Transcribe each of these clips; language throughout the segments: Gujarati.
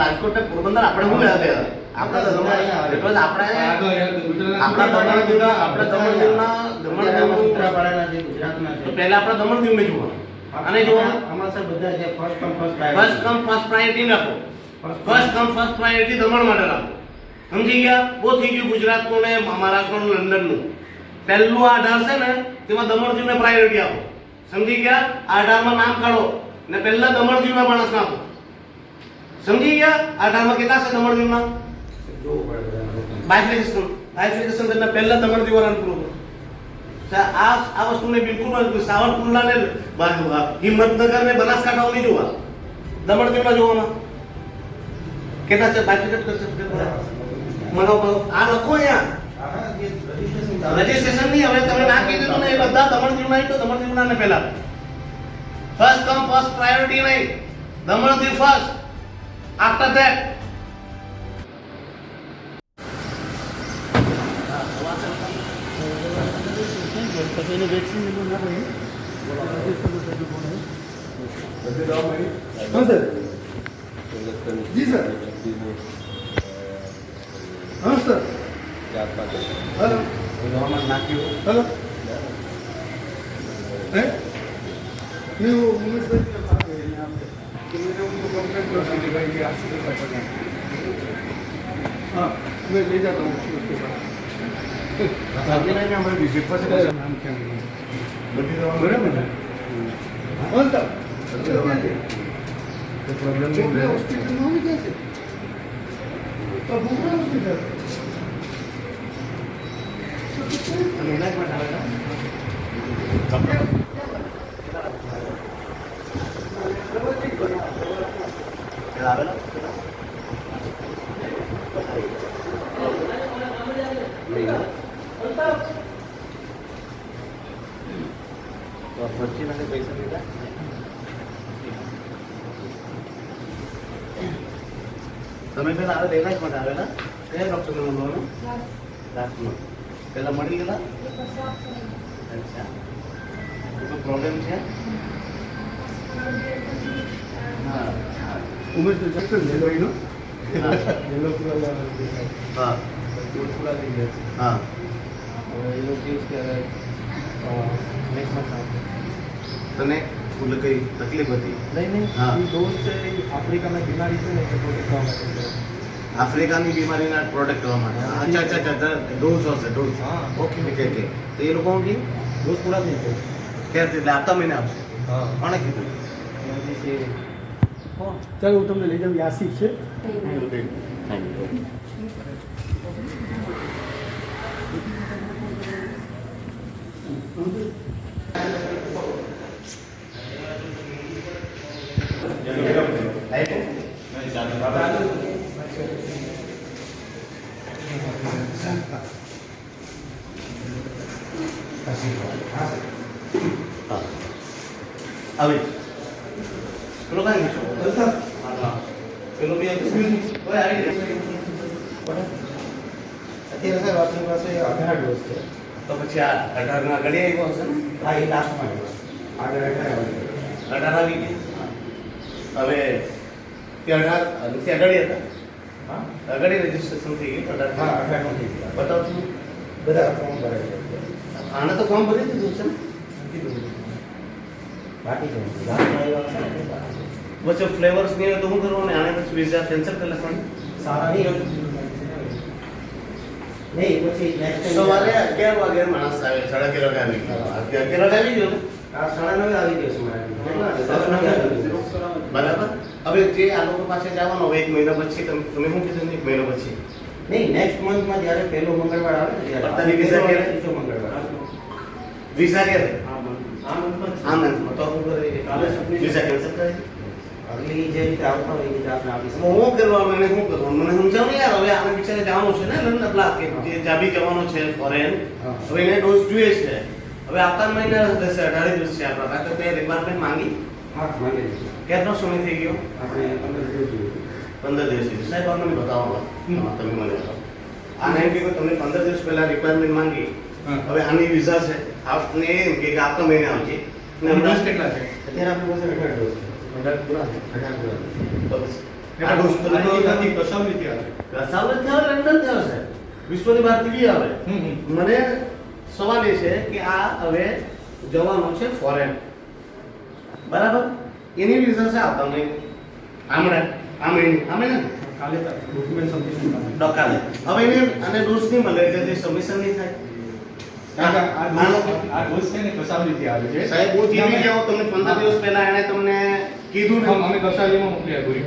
રાજકોટ ને પોરબંદર આપણે શું લેવા આપણા દમણ આપણે આપણા દમણ દીવના આપણે દમણ દીવના દમણ ગુજરાતના છે. પહેલા આપણે દમણ દીવને જોવાનું અને જોવાનું હમણાં સર બધા છે first come first first come first priority રાખો first come first priority Daman માટે રાખો. સમજી ગયા? બહુ થઈ ગયું ગુજરાતનું ને મહારાષ્ટ્રનું લંડનનું. પહેલું આ અઢાર છે ને તેમાં દમણ દીવને પ્રાયોરિટી આપો. સમજી ગયા? આ અઢારમાં નામ કાઢો. ને પહેલા દમણ દીવના માણસ નાખો સમજી ગયા? આ અઢારમાં કેટલા છે દમણ દીવના? બાયફિકેશન બાયફિકેશન એટલે પહેલા દમણ દીવાના પૂરું આ આ વસ્તુને બિલકુલ ન- સાવરકુંડલા ને બા- હિંમતનગર ને બનાસકાંઠા નહીં જોવા. દમણ દીવના જોવાના. કેટલા છે? બાયફિકેટ મનો આ લખો અહીંયા. રજીસ્ટ્રેશન નહીં હવે તમે નાખી દીધું ને એ બધા દમણ દીવના તો દમણ દીવના ને પહેલા. ફર્સ્ટ કમ ફર્સ્ટ પ્રાયોરિટી નહીં. Daman Diu first After that. G sir હા સર હલો નાખ્યું હલો હે ನೀವು ઉમેશ એટલે હું તો કમ્પ્લેન કરશું કે ભાઈ આ શું કરતા હા મેં લઈ જતા હું છું બરાબર હોસ્પિટલ હોવી જશે તો ભૂખરા હોસ્પિટલ એના જ માટે આવે આવેલો તો ભરતી માટે પૈસા લીધા? તમે પેલા આવે રહેલા જ માટે આવેલા? કયા ડોક્ટર મળવાનું રાતમાં પેલા મળી ગયેલા? અચ્છા. કોઈ પ્રોબ્લેમ છે? હા. ઉમેશનો ચક્કર લેલોઈનો લેલો પૂરા હા. પૂરા લઈ ગયા હા. હવે એ લોકો યુઝ કરે તને ફૂલ કઈ તકલીફ હતી? નહીં નહીં. હા. ડોઝ છે એ બીમારી છે ને એ પ્રોટેક્ટ કરવા માટે આફ્રિકાની બીમારીના પ્રોડક્ટ કરવા માટે? અચ્છા અચ્છા અચ્છા ડોઝ હશે ડોઝ હા. ઓકે ઓકે ઓકે તો એ લોકો કે ડોઝ પૂરા થઈ ગયા. ક્યારે એટલે આવતા મહિને આવશે. હા. કોણે કીધું? ચાલો હું તમને લઈ જાઉં યાસિક છે. હા. આવી પેલો કાંઈ પૂછો હા પેલો બી એક્સક્યુઝ મી ઓય આવી જાય અત્યારે સાહેબ આપણી પાસે અઢાર ડોઝ છે તો પછી આ અઢાર ના ઘડી આવ્યો ને? હા એ લાસ્ટમાં આગળ અઢાર આવી ગયા. હવે તે અઢાર નથી અગાડી હતા. હા? અગાડી રજીસ્ટ્રેશન થઈ ગયું. હા અઢાર અઢાર નથી બતાવ છું બધા ફોર્મ ભરાય છે આને તો ફોર્મ ભરી દીધું છે બાકી છે આવ્યા ને? છે. વચ્ચે ફ્લેવર્સ નહીં હોય તો શું કરવાનું? આને પછી વિઝા કેન્સલ કરી પણ સારા નહીં નહીં પછી નેક્સ્ટ સવારે અગિયાર વાગે માણસ આવે સાડા અગિયાર વાગે આવી ગયો અગિયાર વાગે આવી ગયો આ સાડા નવે આવી ગયો છે બરાબર? હવે જે આ લોકો પાસે જવાનું હવે એક મહિના પછી તમે તમે શું કીધું એક મહિના પછી? નહીં નેક્સ્ટ મંથમાં જ્યારે પહેલો મંગળવાર આવે ને ત્યારે તારીખ વિઝા ક્યારે? ત્રીજો મંગળવાર વિઝા ક્યારે? આ મંથમાં આ મંથમાં તો કરે? વિઝા કેન્સલ કરે? અગલી જે રીતે આવતા હોય એ રીતે આપણે આપી હું કરવાનું એને શું કરવાનું? મને સમજાવો યાર હવે આને બિચારે જવાનું છે ને લંડન પેલા કે જાબી જવાનો છે ફોરેન હવે એને ડોઝ જોઈએ છે. હવે આવતા મહિને થશે અઢારે દિવસ છે આપણા. તો તે રિક્વાયરમેન્ટ માંગી? હા માંગે કેટલો સમય થઈ ગયો? આપણે પંદર દિવસ પંદર દિવસ સાહેબ આ મને બતાવો. તમે મને બતાવો. આને એમ કે તમે પંદર દિવસ પહેલા રિક્વાયરમેન્ટ માંગી. હવે આની વિઝા છે. આપને એમ કે આવતા મહિને આવજે. અને કેટલા છે? અત્યારે આપણી પાસે અઢાર ડોઝ છે. વિશ્વની બહારથી આવે હમ, હમ. મને સવાલ એ છે કે આ હવે જવાનો છે ફોરેન બરાબર એની વિઝા છે આવતા નહીં આમણે આમણે આમણે કાલે ડોક્યુમેન્ટ સબમિશન કરે હવે એને અને ડોઝ નહીં મળે એટલે તે સબમિશન નહીં થાય આ ડોઝ છે ને કસાવલીથી આવે છે સાહેબ હું જીવી ગયો તમને પંદર દિવસ પહેલા એને તમને કીધું ને અમે કસાલીમાં મોકલી આપ્યું.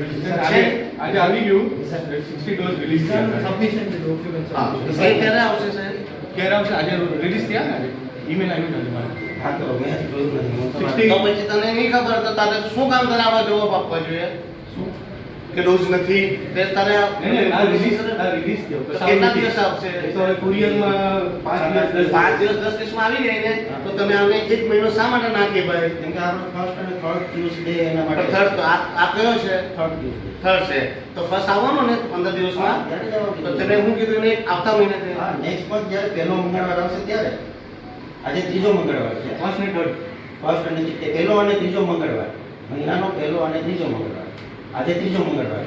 આજે આવી ગયું. 60 ડોઝ રિલીઝ થયા સબમિશન ડોક્યુમેન્ટ હા સહી ક્યારે આવશે સાહેબ ક્યારે આવશે? આજે રિલીઝ થયા ને આજે? ઈમેલ આવ્યું ને મારે. હા તો મેં જોયું નથી. તો પછી તને નહીં ખબર તો તારે શું કામ કરાવવા જવાબ આપવા જોઈએ? શું? કે ડોઝ નથી? તે તારે આ રિલીઝ આ રિલીઝ થયો કેટલા દિવસ આવશે? તો હવે કુરિયરમાં પાંચ દિવસ દસ પાંચ દિવસ. દસ દિવસમાં આવી જાય ને તો તમે આને એક મહિનો શા માટે ના કે ભાઈ? કેમ કે આપણો ફર્સ્ટ અને થર્ડ ટ્યુઝડે એના માટે. થર્ડ તો આ આ કયો છે? થર્ડ ટ્યુઝડે થર્ડ છે. તો ફર્સ્ટ આવવાનો ને પંદર દિવસમાં? ત્યારે તો તમે હું કીધું ને આવતા મહિને તે. હા નેક્સ્ટ મંથ જ્યારે પહેલો મંગળવાર આવશે ત્યારે. આજે ત્રીજો મંગળવાર છે. ફર્સ્ટ ને થર્ડ ફર્સ્ટ અને પહેલો અને ત્રીજો મંગળવાર. મહિનાનો પહેલો અને ત્રીજો મંગળવાર. આજે ત્રીજો મંગળવાર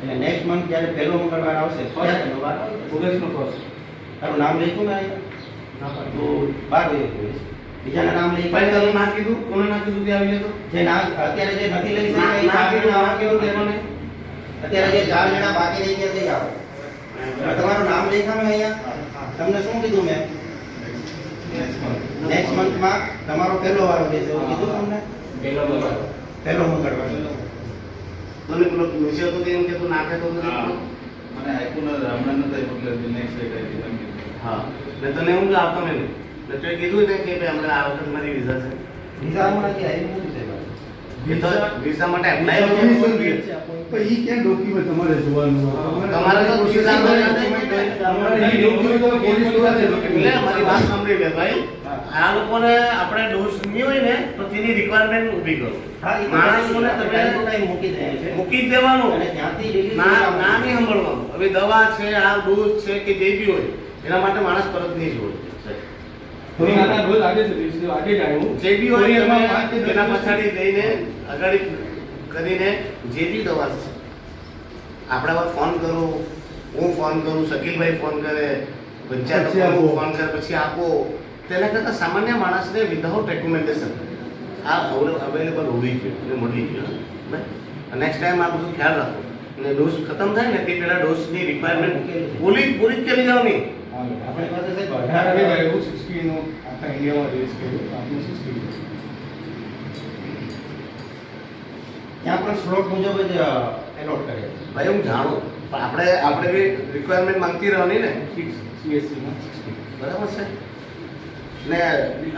એટલે નેક્સ્ટ મંથ જ્યારે પહેલો મંગળવાર આવશે ફર્સ્ટ મંગળવાર. ઓગસ્ટનો ફર્સ્ટ તારું નામ લખ્યું ને? તો બાર વાગે. બીજાના નામ લઈ પણ તમે નામ કીધું? કોને નામ કીધું કે આવી જતો જે ના અત્યારે જે નથી લઈ શકે શકાય એ ના કીધું નામ કીધું તેમને અત્યારે જે ચાર જણા બાકી રહી ગયા તે આવો. તમારું નામ લખ્યા મેં અહીંયા? તમને શું કીધું મેં? નેક્સ્ટ મંથમાં તમારો પહેલો વારો રહેશે કીધું તમને? પહેલો મંગળવાર. પહેલો મંગળવાર. મને પેલો પૂછ્યો તો એમ કે તું નાખે તો મને આપ્યું ન હમણાં આપ્યું એટલે નેક્સ્ટ ડે આવી એમ હા. એટલે તને હું જ આપતો નહીં. એટલે તો કીધું ને કે ભાઈ હમણાં આ વખત મારી વિઝા છે. વિઝા હમણાં કે આવી નથી છે વિઝા માટે એપ્લાય પણ ઈ ક્યાં ડોક્યુમેન્ટ તમારે જોવાનું? તમારે તો તમારે ઈ document તો પોલીસ પાસે એટલે મારી વાત સાંભળી લે ભાઈ. આ લોકોને આપણે ડોઝ નહીં હોય ને તો તેની રિક્વાયરમેન્ટ ઊભી કરો. માણસોને તમે તમે ટાઈમ ટુ ટાઈમ મૂકી દે. છે મૂકી દેવાનું. અને ત્યાંથી release ના ના નહીં સાંભળવાનું. હવે દવા છે આ ડોઝ છે કે જે બી હોય એના માટે માણસ પરત નહીં જોવે. થોડી નાના રોજ આજે જ release થયો, આજે જ આવ્યું. જે બી હોય Courierમાં તમે પાંચ કે દસ તેના દિવસ પછાડી જઈને આગળ કરીને જે બી દવા છે આપણે ફોન કરો. હું ફોન કરું શકીલભાઈ ફોન કરે પંચાયત આપો. ફોન કરે પછી આપો. તેના કરતાં સામાન્ય માણસને વિધાઉટ રેકમેન્ડેશન આ અવેલેબલ હોવી જોઈએ અને મળી ગયો નેક્સ્ટ ટાઈમ આ બધું ખ્યાલ રાખો. અને ડોઝ ખતમ થાય ને તે પહેલાં ડોઝની રિક્વાયરમેન્ટ પૂરી પૂરી જ કરી જવાની આપણી પાસે સાહેબ અઢાર અઢાર એવું 60 આખા ઇન્ડિયામાં release કર્યું. આપણું 60 ત્યાં પણ સ્લોટ મુજબ જ એલોટ કરે ભાઈ હું જાણું. પણ આપણે આપણે બી રિક્વાયરમેન્ટ માંગતી રહેવાની ને? Six CSC માં. 60. બરાબર છે. ને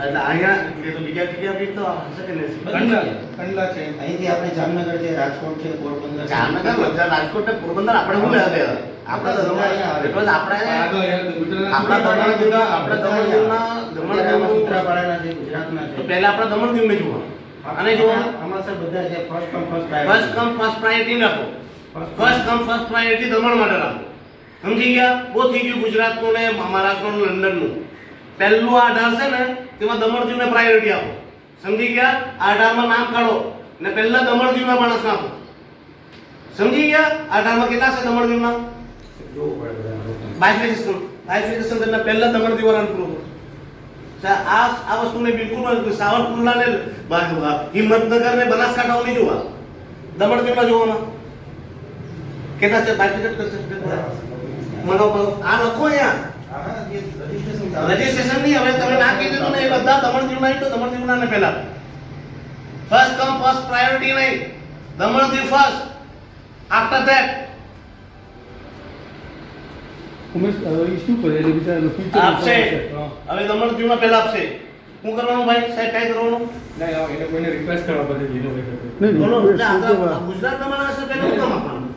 એટલે અહીંયા તો બીજા જગ્યા બી તો હશે કે નહીં? કંડલા કંડલા છે. અહીંથી આપણે જામનગર છે રાજકોટ છે પોરબંદર. જામનગર બધા રાજકોટ ને પોરબંદર આપણે શું દેવા આપણે તો આપણે આપણા દમણ આપણે દમણ દીવના દમણ છે ગુજરાતના છે. પહેલા આપણે દમણ દીવને જોવાનું અને આમાં સર બધા છે. First come first first come first priority રાખો first come first priority Daman માટે રાખો. સમજી ગયા? બહુ થઈ ગયું ગુજરાતનું ને મહારાષ્ટ્રનું લંડનનું. પહેલું આ અઢાર છે ને તેમાં દમણજીવને પ્રાયોરિટી આપો. સમજી ગયા? આ અઢારમાં નામ કાઢો ને પહેલા દમણ માણસ નાખો. સમજી ગયા? આ અઢારમાં કેટલા છે દમણ દીવના જોવું પડે બધાને લોકોને. બાયફિકેશન બાયફિકેશન કરીને પહેલા દમણ દીવાના પૂરું. આ આ વસ્તુને બિલકુલ. સાવરકુંડલાને બા- હિંમતનગર ને બનાસકાંઠા નહીં જોવા. દમણ દીવના જોવાના. કેટલા છે? બાયફિકેશન મને આ લખો અહીંયા. રજીસ્ટ્રેશન નહીં હવે તમે નાખી દીધું ને એ બધા દમણ દીવના તો દમણ દીવના ને પહેલા. ફર્સ્ટ કમ ફર્સ્ટ પ્રાયોરિટી નહીં. Daman Diu first after that Umesh હવે ઈ શું કરે? એટલે બિચારાનું future આપશે. હવે દમણ દીવના પહેલા આપશે. શું કરવાનું ભાઈ? સાહેબ કઈ કરવાનું? નહીં, એને કોઈને રિક્વેસ્ટ કરવા પડે છે, એનો વખતે. નહીં, બોલો નહીં, એટલે શું આપણા કહેવાય? ગુજરાતના માણસ છે પહેલા હું કામ આપવાનું?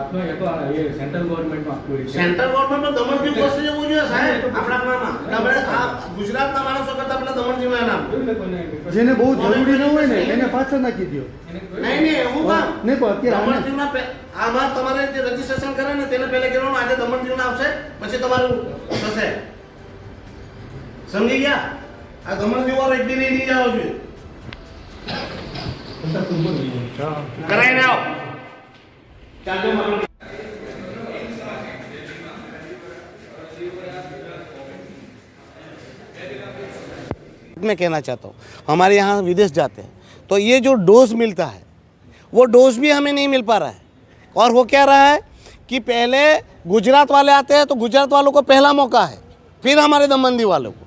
સેન્ટ્રલ ગવર્મેન્ટમાં આપવું હોય છે. સેન્ટ્રલ ગવર્નમેન્ટ દમણ દીવ પાસે જવું જોઈએ સાહેબ આપણા આપણામાં આ ગુજરાતના માણસો કરતા પેલા દમણ દીવના નામ એવું એટલે કોઈને request- જેને બહુ જરૂરી ન હોય ને એને પાછળ નાખી દો નહીં નહીં એવું કામ. નહીં પણ અત્યારે દમણ દીવના આમાં તમારે જે રજીસ્ટ્રેશન કરે ને તેને પહેલા કહેવાનું આજે દમણ દીવના આવશે પછી તમારું થશે. સમજી ગયા? આ દમણ દીવ વાળો એક દી નહીં જાવ જોઈએ. કરાઈને આવો ચાલજો મારો मैं कहना चाहता हूँ हमारे यहाँ विदेश जाते हैं तो ये जो डोज मिलता है वो डोज भी हमें नहीं मिल पा रहा है और वो क्या रहा है कि पहले गुजरात वाले आते हैं तो गुजरात वालों को पहला मौका है फिर हमारे दमन दीव वालों को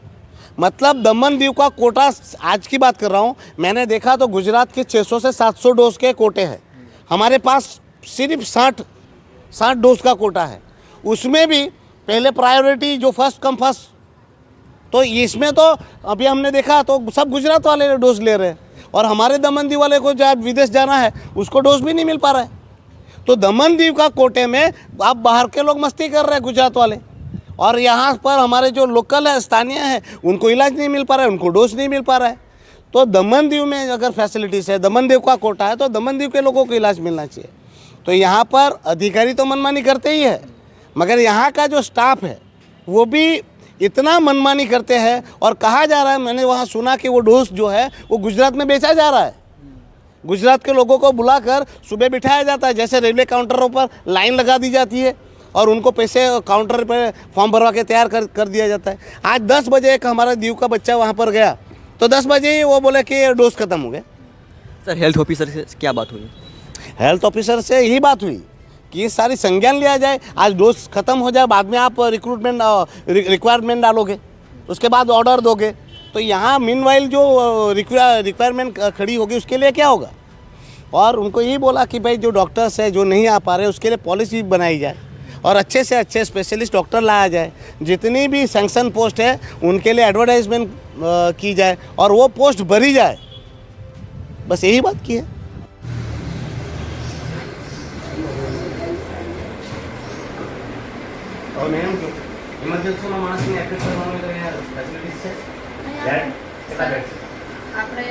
मतलब दमन दीव का कोटा आज की बात कर रहा हूँ मैंने देखा तो गुजरात के 600 से 700 डोज के कोटे हैं हमारे पास सिर्फ़ साठ साठ डोज का कोटा है। उसमें भी पहले प्रायोरिटी जो फ़र्स्ट कम फ़र्स्ट तो इसमें तो अभी हमने देखा तो सब गुजरात वाले डोज ले रहे हैं। और हमारे दमन दीव वाले को जब विदेश जाना है, उसको डोज भी नहीं मिल पा रहा है। तो दमन दीव का कोटे में आप बाहर के लोग मस्ती कर रहे हैं गुजरात वाले। और यहाँ पर हमारे जो लोकल है, स्थानीय है, उनको इलाज नहीं मिल पा रहा है, उनको डोज नहीं मिल पा रहा है। तो दमन दीव में अगर फैसिलिटीज़ है, दमन दीव का कोटा है तो दमन दीव के लोगों को इलाज मिलना चाहिए। तो यहाँ पर अधिकारी तो मनमानी करते ही है, मगर यहाँ का जो स्टाफ है, वो भी इतना मनमानी करते हैं और कहा जा रहा है, मैंने वहाँ सुना कि वो डोज जो है, वो गुजरात में बेचा जा रहा है। गुजरात के लोगों को बुलाकर सुबह बिठाया जाता है, जैसे रेलवे काउंटरों पर लाइन लगा दी जाती है और उनको पैसे काउंटर पर फॉर्म भरवा के तैयार कर कर दिया जाता है। आज दस बजे एक हमारा दीव का बच्चा वहाँ पर गया तो दस बजे ही वो बोले कि डोज खत्म हो गया सर हेल्थ ऑफिसर से क्या बात हुई? हेल्थ ऑफिसर से यही बात हुई कि ये सारी संज्ञान लिया जाए। आज डोज खत्म हो जाए, बाद में आप रिक्रूटमेंट रिक्वायरमेंट डालोगे, उसके बाद ऑर्डर दोगे। तो यहाँ मीन जो रिक्वायरमेंट खड़ी होगी, उसके लिए क्या होगा? और उनको यही बोला कि भाई जो डॉक्टर्स है, जो नहीं आ पा रहे, उसके लिए पॉलिसी बनाई जाए और अच्छे से अच्छे स्पेशलिस्ट डॉक्टर लाया जाए। जितनी भी सैंक्शन पोस्ट है, उनके लिए एडवर्टाइजमेंट की जाए और वो पोस्ट भरी जाए। बस यही बात की है। હવે મેં એમ કહ્યું ઇમરજન્સીમાં માણસને એફેક્ટ કરવાનું તો અહીંયા ફેસિલિટીઝ છે. કેટલા બેડ છે? આપણે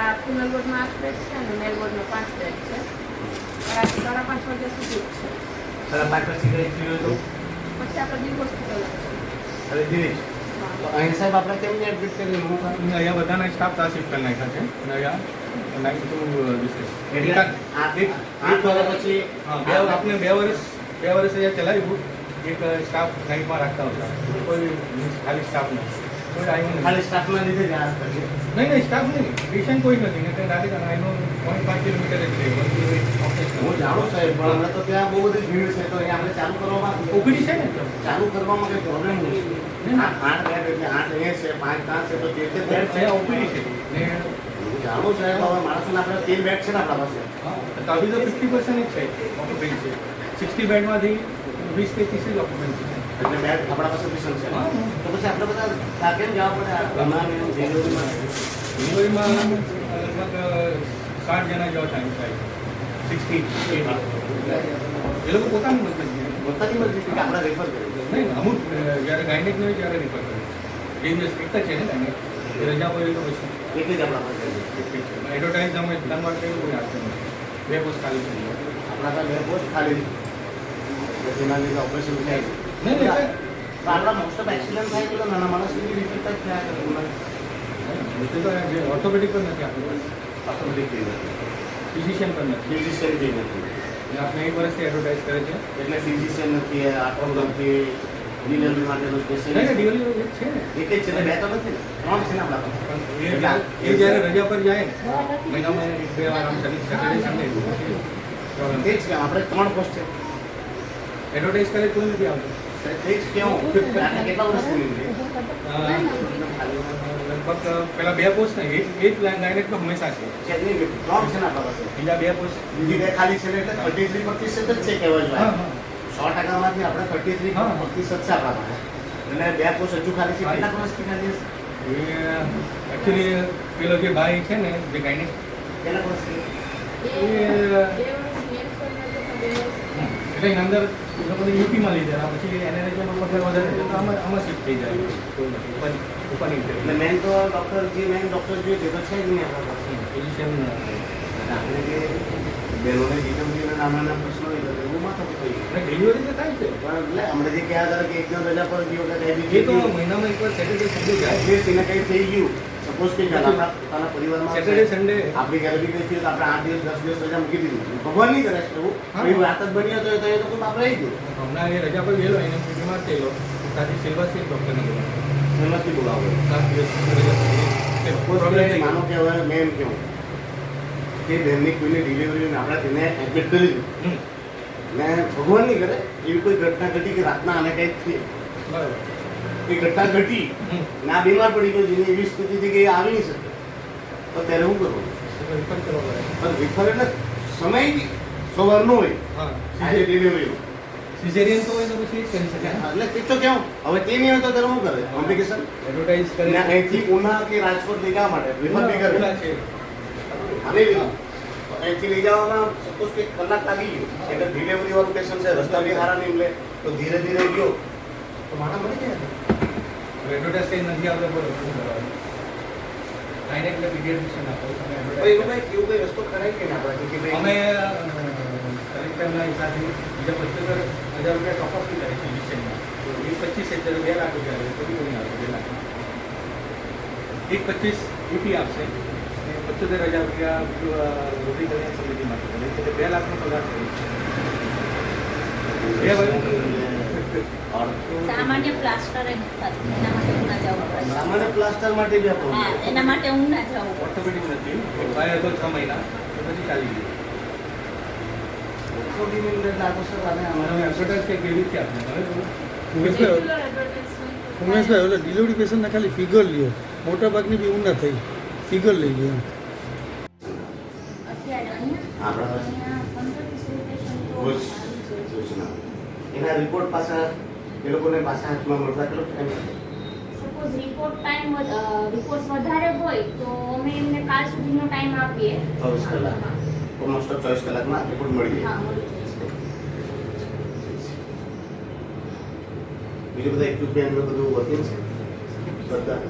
આ ફુલર બોર્ડમાં આઠ બેડ છે અને મેલ બોર્ડમાં પાંચ બેડ છે. સાડા પાંચ વાગ્યા સુધી છે. સાડા પાંચ પછી કઈ થયું હતું? પછી આપણે દીવ હોસ્પિટલ અરે અહીં સાહેબ આપણે કેમ નહીં એડમિટ કરી અહીંયા બધાના સ્ટાફ ત્યાં શિફ્ટ કરી નાખ્યા છે. અને અહીંયા નાખ્યું ડિસ્કસ એટલે આઠ વાગ્યા પછી બે આપણે બે વર્ષ બે વર્ષ અહીંયા ચલાવ્યું એક સ્ટાફ સાઈડમાં રાખતા હતા કોઈ ખાલી સ્ટાફ નથી. ખાલી સ્ટાફના લીધે જ આ નહીં નહીં સ્ટાફ નહીં. પેશન્ટ કોઈ નથી. નહીં રાતે પોઈન્ટ પાંચ કિલોમીટર જ છે. હું જાણું સાહેબ પણ હમણાં તો ત્યાં બહુ બધી ભીડ છે. તો અહીંયા આપણે ચાલુ કરવામાં ઓગળી છે ને ચાલુ કરવામાં કંઈ પ્રોબ્લેમ નથી આઠ બેડ એટલે આઠ અહીંયા છે પાંચ પાંચ છે તો જે તે બેડ છે ત્યાં છે. જાણું સાહેબ હવે માણસોને આપણે તેર બેડ છે ને આપણા પાસે. તો આવી તો ફિફ્ટી પર્સન્ટ જ છે. સિક્સટી બેડમાંથી વીસ કે ત્રીસ જ ઓક્યુપેન્ટ છે એટલે બેડ આપણા પાસે પસંદ છે. હા. તો પછી આપણે બધા ત્યાં કેમ જવા પડે. આ ગમાને એવું ડિલિવરીમાં ડિલિવરીમાં લગભગ સાઠ જણા જેવા ટાઈમ થાય સિક્સટી એ લોકો પોતાનું મતલબ છે. પોતાની મરજી કે આપણે રેફર કરીએ. નહીં અમુક અ, જ્યારે ગાયનેક નહીં હોય ત્યારે રિફર કરે બે દિવસ એક જ છે ને ગાયનેક એ રજા હોય તો પછી. એક જ આપણા પાસે એડવર્ટાઇઝ અમે ત્રણ વાર કર્યું કોઈ આપશે નહીં બે બસ ખાલી થઈ જાય આપણા પાસે બે પોસ્ટ ખાલી છે જેના લીધે ઓપરેશન થાય છે. નહીં, નહીં, નહીં. તો આપણા મોસ્ટ ઓફ એક્સિડન્ટ થાય તો નાના માણસની રિપીટ જ થયા કરે એ તો જે ઓર્થોપેડિક પણ નથી આપણી પાસે ઓટોમેટિક થઈ જાય ફિઝિશિયન પણ નથી ફિઝિશિયન બી નથી એટલે આપણે એક વર્ષથી એડવર્ટાઇઝ કરે છે એટલે ફિઝિશિયન નથી આટો નથી ડિલિવરી માટેનું નહીં નહીં સ્પેશિયલિસ્ટ ડિલિવરી એક છે ને એક જ છે ને બે તો નથી ને ત્રણ છે ને આપણા પાસે પણ એ જ્યારે- એ જ્યારે રજા પર જાય ને મહિનામાં એક બે વાર આમ સર્વિસ સેટરડે સન્ડે પ્રોબ્લેમ તે જ કે આપણે ત્રણ પોસ્ટ છે એડવર્ટાઇઝ કરે કોઈ નથી આવતું તે જ કેવું આટલા કેટલા વર્ષથી લીધી અ, લગભગ પેલા બે પોસ્ટ ને એક એક ગાયનેકમાં હંમેશા છે છે નહીં ત્રણ છે ને આપણા પાસે બીજા બે પોસ્ટ બીજી બે ખાલી છે ને એટલે થર્ટી થ્રી પ્રતિશત જ છે કહેવાય હા જોઈએ હા સો ટકામાંથી આપણે થર્ટી થ્રી હા. પ્રતિશત છે આપણા પાસે એટલે બે પોસ્ટ હજુ ખાલી છે કેટલા વર્ષથી ખાલી હશે એ એકચ્યુઅલી પેલો જે ભાઈ છે ને જે ગાયનેક કેટલા વર્ષથી એ બે વર્ષની એક્સપાયર તો બે વર્ષ એટલે એના અંદર એ લોકોને યુપીમાં લઈ જાય પછી એને રાજ્યમાં પગાર વધારે તો આમાં આમાં શિફ્ટ થઈ જાય. ઉપર ઉપરની એટલે મેન તો ડૉક્ટર જે મેન ડૉક્ટર તો છે જ નહીં આપણા પાસે. આપણે જે બહેનોને નાના નાના પ્રશ્નો તો એવું માથાકૂટ થઈ ગયું ડિલિવરી તો થાય છે. પણ એટલે હમણાં જે કહેવા હતા કે એક જણ રજા પર ગયો એ તો મહિનામાં એકવાર સેટરડે સન્ડે જાય. જે સિને કંઈ થઈ ગયું. ચાલ આપણા પોતાના પરિવારમાં સેટરડે સન્ડે આપણી ઘરે બી તો આપણે આઠ દિવસ દસ દિવસ રજા મૂકી દીધી. ભગવાન નહીં કરે છે એવું. વાત જ બની તો તો એ તો કોઈ રહી ગયું. હમણાં એ રજા પર ગયેલો એને બીમાર થયેલો ત્યાંથી છે ડૉક્ટરને બોલાવ્યો એમાંથી બોલાવો. સાત દિવસ માનો કે હવે મેં એમ કહું કે બહેનની કોઈની ડિલિવરી આપણે તેને એડમિટ કરી દીધું. ને ભગવાન નહીં કરે એવી કોઈ ઘટના ઘટી કે રાતના આને કંઈક થઈ બરાબર. એ ઘટના ઘટી હમ. ના બીમાર પડી ગયો જેની એવી સ્થિતિ થઈ કે એ આવી નહીં શકે. તો ત્યારે શું કરવું એટલે રિફર કરવા પડે પણ વિફર એટલે સમય સવારનો હોય. હા. આજે ડિલિવરીનો સિઝેરિયન તો હોય તો પછી એ જ કરી શકાય એટલે તે તો કેવું હવે તે નહીં હોય તો ત્યારે શું કરે? કોમ્પ્લિકેશન એડવર્ટાઇઝ ને કરી. અહીંથી ઉના કે રાજકોટ લઈ જવા માટે રિફર બી કરે ઉના છે. આને લીધું અહીંથી લઈ જવામાં સપોઝ કે કલાક લાગી ગયો. એટલે ડિલિવરી વાળું પેશન્ટ છે રસ્તા બી સારા નહીં મળે તો ધીરે ધીરે ગયો. તો માણસ મરી જાય એડવર્ટાઇઝ કઈ નથી આવતો બોલો શું કરવાનું ડાયરેક્ટ એટલે પીડિયાટ્રિશિયન આપો તમે તો એવું advertise કઈ એવું કઈ રસ્તો ખરાય કે ના આપણે કે ભાઈ અમે કલેક્ટરના હિસાબે બીજા પચીસ હજાર રૂપિયા ટોપઅપ બી કરે છે ડિસેમ્બરમાં એક પચીસ હજાર બે લાખ રૂપિયા આવે કદી કોઈ આવે બે લાખ એક પચીસ યુટી આપશે અને પચોતેર હજાર રૂપિયા રોટી કલ્યાણ સમિતિ માટે કરે છે એટલે બે લાખનો પગાર કરે છે બે ભાઈ સામાન્ય પ્લાસ્ટર માટે હું ના સામાન્ય પ્લાસ્ટર માટે બી આપણું એના માટે હું ના જાઉં ઓટોમેટિક નથી. ભાઈ હતો છ મહિના પછી ચાલી ગયું. ઓર્થોપેડિકની અંદર લાગુ સર અને અમારે અમારે એડવર્ટાઇઝ કે કેવી રીતે આપણે બોલો. ઉમેશભાઈ ઉમેશભાઈ ડિલિવરી પેશન્ટને ખાલી ફિગર લ્યો. મોટા ભાગની બી ઊંડા થઈ. ફિગર લઈ ગયો અત્યારે આપણા અહીંયા પંદર વીસ રૂપિયા તો રોજ આવી જાય છે. સૂચના એના રિપોર્ટ પાછા એ લોકોને પાછા હાથમાં મળતા કેટલો ટાઈમ લાગે? સપોઝ રિપોર્ટ ટાઈમ રિપોર્ટ વધારે હોય તો અમે એમને કાલ સુધીનો ટાઈમ આપીએ. ચોવીસ કલાક. ઓલમોસ્ટ ચોવીસ કલાકમાં રિપોર્ટ મળી હા જાય. બીજું બધા ઇક્વિપમેન્ટ બધું વર્કિંગ છે બધા?